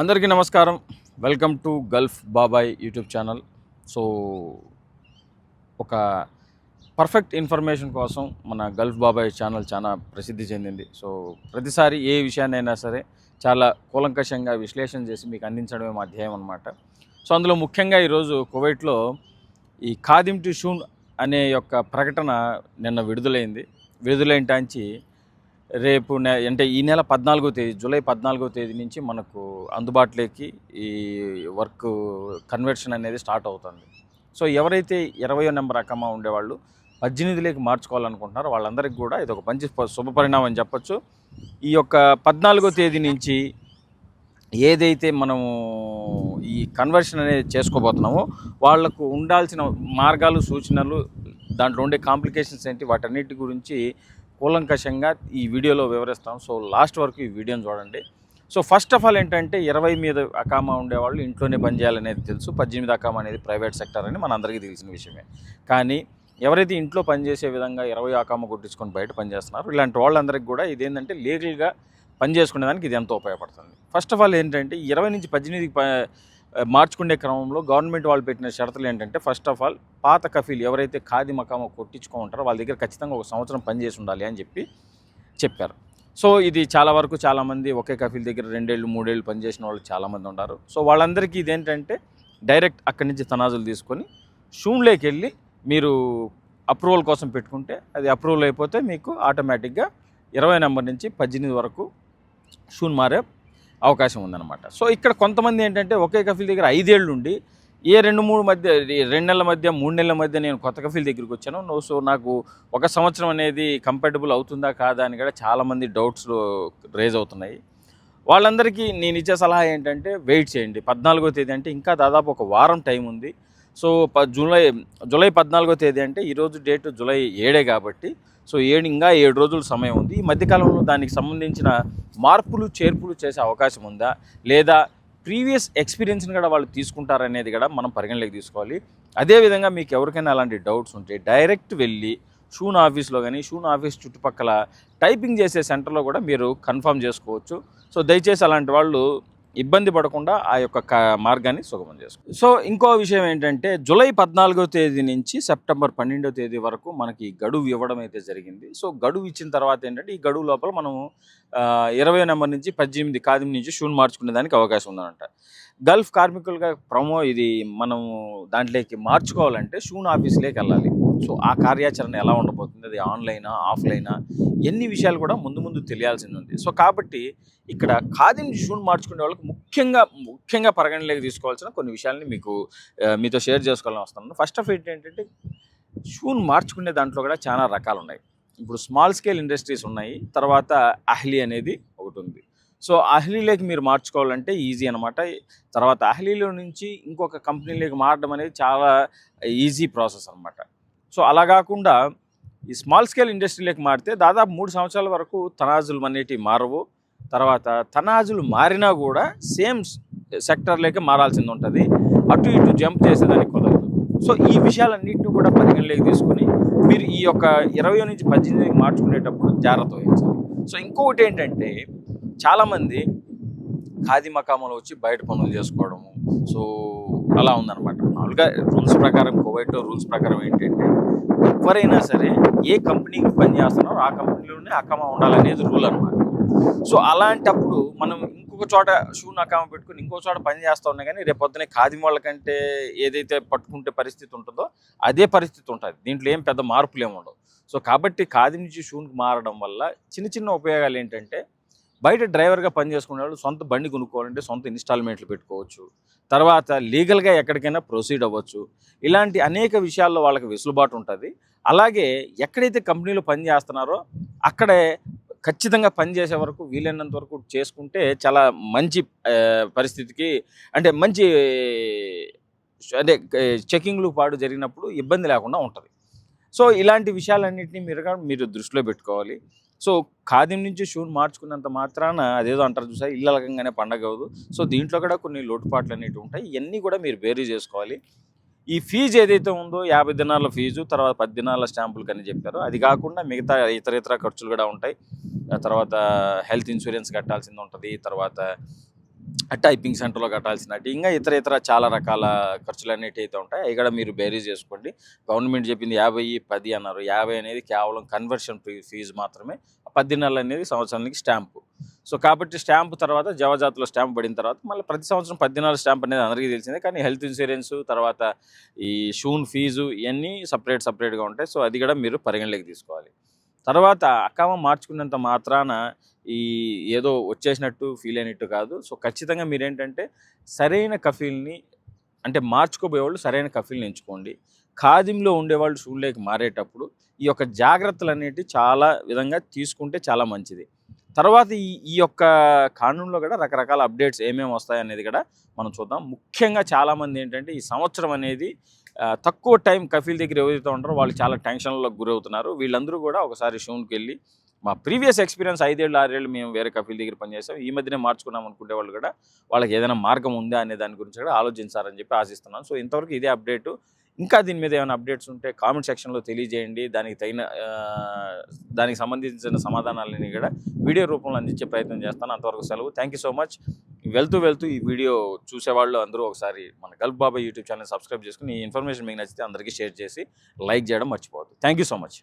అందరికీ నమస్కారం. Welcome to Gulf Babai YouTube channel so ఒక పర్ఫెక్ట్ ఇన్ఫర్మేషన్ కోసం మన గల్ఫ్ బాబాయ్ ఛానల్ చాలా ప్రసిద్ధి చెందింది. సో ప్రతిసారి ఏ విషయాన్నైనా సరే చాలా కూలంకషంగా విశ్లేషణ చేసి మీకు అందించడమే మా ధ్యేయం అనమాట సో అందులో ముఖ్యంగా ఈరోజు కువైట్లో ఈ ఖాదిమ్ టు షూన్ అనే యొక్క ప్రకటన నిన్న విడుదలైంది. విడుదలైన టాంచి రేపు నె అంటే ఈ నెల పద్నాలుగో తేదీ జూలై పద్నాలుగో తేదీ నుంచి మనకు అందుబాటులోకి ఈ వర్క్ కన్వర్షన్ అనేది స్టార్ట్ అవుతుంది. సో ఎవరైతే ఇరవయో నెంబర్ అకమా ఉండేవాళ్ళు పద్దెనిమిదిలోకి మార్చుకోవాలనుకుంటున్నారో వాళ్ళందరికీ కూడా ఇది ఒక మంచి ప- శుభపరిణామం అని చెప్పొచ్చు. ఈ యొక్క పద్నాలుగో తేదీ నుంచి ఏదైతే మనము ఈ కన్వర్షన్ అనేది చేసుకోబోతున్నామో వాళ్ళకు ఉండాల్సిన మార్గాలు సూచనలు దాంట్లో ఉండే కాంప్లికేషన్స్ ఏంటి వాటన్నిటి గురించి కూలంకషంగా ఈ వీడియోలో వివరిస్తాం. సో లాస్ట్ వరకు ఈ వీడియోని చూడండి. సో ఫస్ట్ ఆఫ్ ఆల్ ఏంటంటే ఇరవై మీద అకామా ఉండేవాళ్ళు ఇంట్లోనే పనిచేయాలనేది తెలుసు. పద్దెనిమిది అకామా అనేది ప్రైవేట్ సెక్టర్ అని మన అందరికీ తెలిసిన విషయమే. కానీ ఎవరైతే ఇంట్లో పనిచేసే విధంగా ఇరవై అకామా కొట్టించుకొని బయట పనిచేస్తున్నారు ఇలాంటి వాళ్ళందరికీ కూడా ఇదేంటంటే లీగల్గా పనిచేసుకునేదానికి ఇది ఎంతో ఉపయోగపడుతుంది. ఫస్ట్ ఆఫ్ ఆల్ ఏంటంటే ఇరవై నుంచి పద్దెనిమిది ప మార్చుకునే క్రమంలో గవర్నమెంట్ వాళ్ళు పెట్టిన షరతులు ఏంటంటే ఫస్ట్ ఆఫ్ ఆల్ పాత కఫీలు ఎవరైతే ఖాదీ మకామో కొట్టించుకో ఉంటారో వాళ్ళ దగ్గర ఖచ్చితంగా ఒక సంవత్సరం పనిచేసి ఉండాలి అని చెప్పి చెప్పారు. సో ఇది చాలా వరకు చాలామంది ఒకే కఫీల్ దగ్గర రెండేళ్ళు మూడేళ్ళు పనిచేసిన వాళ్ళు చాలామంది ఉన్నారు. సో వాళ్ళందరికీ ఇదేంటంటే డైరెక్ట్ అక్కడి నుంచి తనాజులు తీసుకొని షూమ్లోకి వెళ్ళి మీరు అప్రూవల్ కోసం పెట్టుకుంటే అది అప్రూవల్ అయిపోతే మీకు ఆటోమేటిక్గా ఇరవై నెంబర్ నుంచి పద్దెనిమిది వరకు షూన్ మారే అవకాశం ఉందన్నమాట. సో ఇక్కడ కొంతమంది ఏంటంటే ఒకే కఫీల్ దగ్గర ఐదేళ్ళు ఉండి ఏ రెండు మూడు మధ్య రెండు నెలల మధ్య మూడు నెలల మధ్య నేను కొత్త కఫీల్ దగ్గరికి వచ్చాను. నో సో నాకు ఒక సంవత్సరం అనేది కంఫర్టబుల్ అవుతుందా కాదా అని కూడా చాలామంది డౌట్స్ రేజ్ అవుతున్నాయి. వాళ్ళందరికీ నేను ఇచ్చే సలహా ఏంటంటే వెయిట్ చేయండి. పద్నాలుగో తేదీ అంటే ఇంకా దాదాపు ఒక వారం టైం ఉంది. సో ప జూలై జూలై పద్నాలుగో తేదీ అంటే ఈరోజు డేట్ జూలై ఏడే కాబట్టి సో ఏడు ఇంకా ఏడు రోజుల సమయం ఉంది. ఈ మధ్యకాలంలో దానికి సంబంధించిన మార్పులు చేర్పులు చేసే అవకాశం ఉందా? లేదా ప్రీవియస్ ఎక్స్పీరియన్స్ని కూడా వాళ్ళు తీసుకుంటారనేది కూడా మనం పరిగణలోకి తీసుకోవాలి. అదేవిధంగా మీకు ఎవరికైనా అలాంటి డౌట్స్ ఉంటే డైరెక్ట్ వెళ్ళి షూన్ ఆఫీస్లో కానీ షూన్ ఆఫీస్ చుట్టుపక్కల టైపింగ్ చేసే సెంటర్లో కూడా మీరు కన్ఫర్మ్ చేసుకోవచ్చు. సో దయచేసి అలాంటి వాళ్ళు ఇబ్బంది పడకుండా ఆ యొక్క మార్గాన్ని సుగమం చేసుకో సో ఇంకో విషయం ఏంటంటే జూలై పద్నాలుగో తేదీ నుంచి సెప్టెంబర్ పన్నెండో తేదీ వరకు మనకి గడువు ఇవ్వడం అయితే జరిగింది. సో గడువు ఇచ్చిన తర్వాత ఏంటంటే ఈ గడువు లోపల మనము ఇరవై నెంబర్ నుంచి పద్దెనిమిది కాదిం నుంచి షూన్ మార్చుకునే దానికి అవకాశం ఉందనంట. గల్ఫ్ కార్మికులుగా ప్రమో ఇది మనము దాంట్లోకి మార్చుకోవాలంటే షూన్ ఆఫీస్లోకి వెళ్ళాలి. సో ఆ కార్యాచరణ ఎలా ఉండబోతుంది? అది ఆన్లైనా ఆఫ్లైనా? ఎన్ని విషయాలు కూడా ముందు ముందు తెలియాల్సింది ఉంది. సో కాబట్టి ఇక్కడ ఖాదీని షూన్ మార్చుకునే వాళ్ళకి ముఖ్యంగా ముఖ్యంగా పరిగణలోకి తీసుకోవాల్సిన కొన్ని విషయాల్ని మీకు మీతో షేర్ చేసుకోవాలని వస్తున్నాను. ఫస్ట్ ఆఫ్ ఇట్ ఏంటంటే షూన్ మార్చుకునే దాంట్లో కూడా చాలా రకాలు ఉన్నాయి ఇప్పుడు స్మాల్ స్కేల్ ఇండస్ట్రీస్ ఉన్నాయి. తర్వాత అహ్లీ అనేది సో అహ్లీలోకి మీరు మార్చుకోవాలంటే ఈజీ అనమాట తర్వాత అహ్లీలో నుంచి ఇంకొక కంపెనీలోకి మారడం అనేది చాలా ఈజీ ప్రాసెస్ అనమాట సో అలా కాకుండా ఈ స్మాల్ స్కేల్ ఇండస్ట్రీలోకి మారితే దాదాపు మూడు సంవత్సరాల వరకు తనాజులు అనేటివి మారవు. తర్వాత తనాజులు మారినా కూడా సేమ్ సెక్టర్లోకి మారాల్సింది ఉంటుంది. అటు ఇటు జంప్ చేసేదానికి కుదరదు. సో ఈ విషయాలన్నింటినీ కూడా పరిగణలోకి తీసుకొని మీరు ఈ యొక్క ఇరవై నుంచి పద్దెనిమిదికి మార్చుకునేటప్పుడు జాగ్రత్త వహించాలి సో ఇంకొకటి ఏంటంటే చాలామంది ఖాదీ మకాములు వచ్చి బయట పనులు చేసుకోవడము. సో అలా ఉందన్నమాట. మామూలుగా రూల్స్ ప్రకారం కువైట్ రూల్స్ ప్రకారం ఏంటంటే ఎవరైనా సరే ఏ కంపెనీకి పని చేస్తున్నారో ఆ కంపెనీలోనే అక్కమ ఉండాలనేది రూల్ అనమాట సో అలాంటప్పుడు మనం ఇంకొక చోట షూ అకామ పెట్టుకుని ఇంకో చోట పని చేస్తూ ఉన్నా కానీ రేపు పొద్దునే ఖాదీ వాళ్ళకంటే ఏదైతే పట్టుకుంటే పరిస్థితి ఉంటుందో అదే పరిస్థితి ఉంటుంది. దీంట్లో ఏం పెద్ద మార్పులు ఏమి ఉండవు. సో కాబట్టి ఖాదీ నుంచి షూన్కి మారడం వల్ల చిన్న చిన్న ఉపయోగాలు ఏంటంటే బయట డ్రైవర్గా పనిచేసుకునే వాళ్ళు సొంత బండి కొనుక్కోవాలంటే సొంత ఇన్స్టాల్మెంట్లు పెట్టుకోవచ్చు. తర్వాత లీగల్గా ఎక్కడికైనా ప్రొసీడ్ అవ్వచ్చు. ఇలాంటి అనేక విషయాల్లో వాళ్ళకి వెసులుబాటు ఉంటుంది. అలాగే ఎక్కడైతే కంపెనీలో పని చేస్తున్నారో అక్కడే ఖచ్చితంగా పనిచేసే వరకు వీలైనంత వరకు చేసుకుంటే చాలా మంచి పరిస్థితికి అంటే మంచి అంటే చెకింగ్లు పాడు జరిగినప్పుడు ఇబ్బంది లేకుండా ఉంటుంది. సో ఇలాంటి విషయాలన్నింటినీ మీరు మీరు దృష్టిలో పెట్టుకోవాలి. సో ఖాదీం నుంచి షూని మార్చుకున్నంత మాత్రాన అదేదో అంటారు చూసా ఇళ్ళ రకంగానే పండగ అవ్వదు. సో దీంట్లో కూడా కొన్ని లోటుపాట్లు అనేవి ఉంటాయి. ఇవన్నీ కూడా మీరు బేరీ చేసుకోవాలి. ఈ ఫీజు ఏదైతే ఉందో యాభై దినాల ఫీజు తర్వాత పది దినాల స్టాంపులు కానీ చెప్పారు. అది కాకుండా మిగతా ఇతర ఇతర ఖర్చులు కూడా ఉంటాయి. ఆ తర్వాత హెల్త్ ఇన్సూరెన్స్ కట్టాల్సింది ఉంటుంది. తర్వాత టైపింగ్ సెంటర్లో కట్టాల్సినట్టు. ఇంకా ఇతర ఇతర చాలా రకాల ఖర్చులు అనేవి అయితే ఉంటాయి. అవి కూడా మీరు బేరీజ్ చేసుకోండి. గవర్నమెంట్ చెప్పింది యాభై పది అన్నారు. యాభై అనేది కేవలం కన్వర్షన్ ఫీజు మాత్రమే. పది నెలలు అనేది సంవత్సరానికి స్టాంపు. సో కాబట్టి స్టాంప్ తర్వాత జవజాతిలో స్టాంప్ పడిన తర్వాత మళ్ళీ ప్రతి సంవత్సరం పద్దెనాలు స్టాంప్ అనేది అందరికీ తెలిసిందే. కానీ హెల్త్ ఇన్సూరెన్స్ తర్వాత ఈ షూన్ ఫీజు ఇవన్నీ సపరేట్ సపరేట్గా ఉంటాయి. సో అది కూడా మీరు పరిగణలోకి తీసుకోవాలి. తర్వాత అక్కమ మార్చుకున్నంత మాత్రాన ఈ ఏదో వచ్చేసినట్టు ఫీల్ అయినట్టు కాదు. సో ఖచ్చితంగా మీరేంటంటే సరైన కఫీల్ని అంటే మార్చుకోబోయే వాళ్ళు సరైన కఫీల్ని ఎంచుకోండి. ఖాదింలో ఉండేవాళ్ళు షూల్లోకి మారేటప్పుడు ఈ యొక్క జాగ్రత్తలు అనేవి చాలా విధంగా తీసుకుంటే చాలా మంచిది. తర్వాత ఈ ఈ యొక్క కానూన్లో కూడా రకరకాల అప్డేట్స్ ఏమేమి వస్తాయనేది కూడా మనం చూద్దాం. ముఖ్యంగా చాలామంది ఏంటంటే ఈ సంవత్సరం అనేది తక్కువ టైం కఫీల్ దగ్గర ఎవరైతే ఉంటారో వాళ్ళు చాలా టెన్షన్లకు గురవుతున్నారు. వీళ్ళందరూ కూడా ఒకసారి షూన్కి వెళ్ళి మా ప్రీవియస్ ఎక్స్పీరియన్స్ ఐదేళ్ళు ఆరేళ్ళు మేము వేరే కఫీల్ దగ్గర పనిచేసాం. ఈ మధ్యనే మార్చుకున్నాం అనుకునే వాళ్ళు కూడా వాళ్ళకి ఏదైనా మార్గం ఉందా అనే దాని గురించి కూడా ఆలోచించారని చెప్పి ఆశిస్తున్నాను. సో ఇంతవరకు ఇదే అప్డేటు. ఇంకా దీని మీద ఏమైనా అప్డేట్స్ ఉంటే కామెంట్ సెక్షన్లో తెలియజేయండి. దానికి తగిన దానికి సంబంధించిన సమాధానాలని కూడా వీడియో రూపంలో అందించే ప్రయత్నం చేస్తాను. అంతవరకు సెలవు. Thank you so much. వెళ్తూ వెళ్తూ ఈ వీడియో చూసేవాళ్ళు అందరూ ఒకసారి మన Gulf Baba YouTube channel subscribe చేసుకుని ఈ ఇన్ఫర్మేషన్ మీకు నచ్చితే అందరికీ షేర్ చేసి లైక్ చేయడం మర్చిపోవద్దు. Thank you so much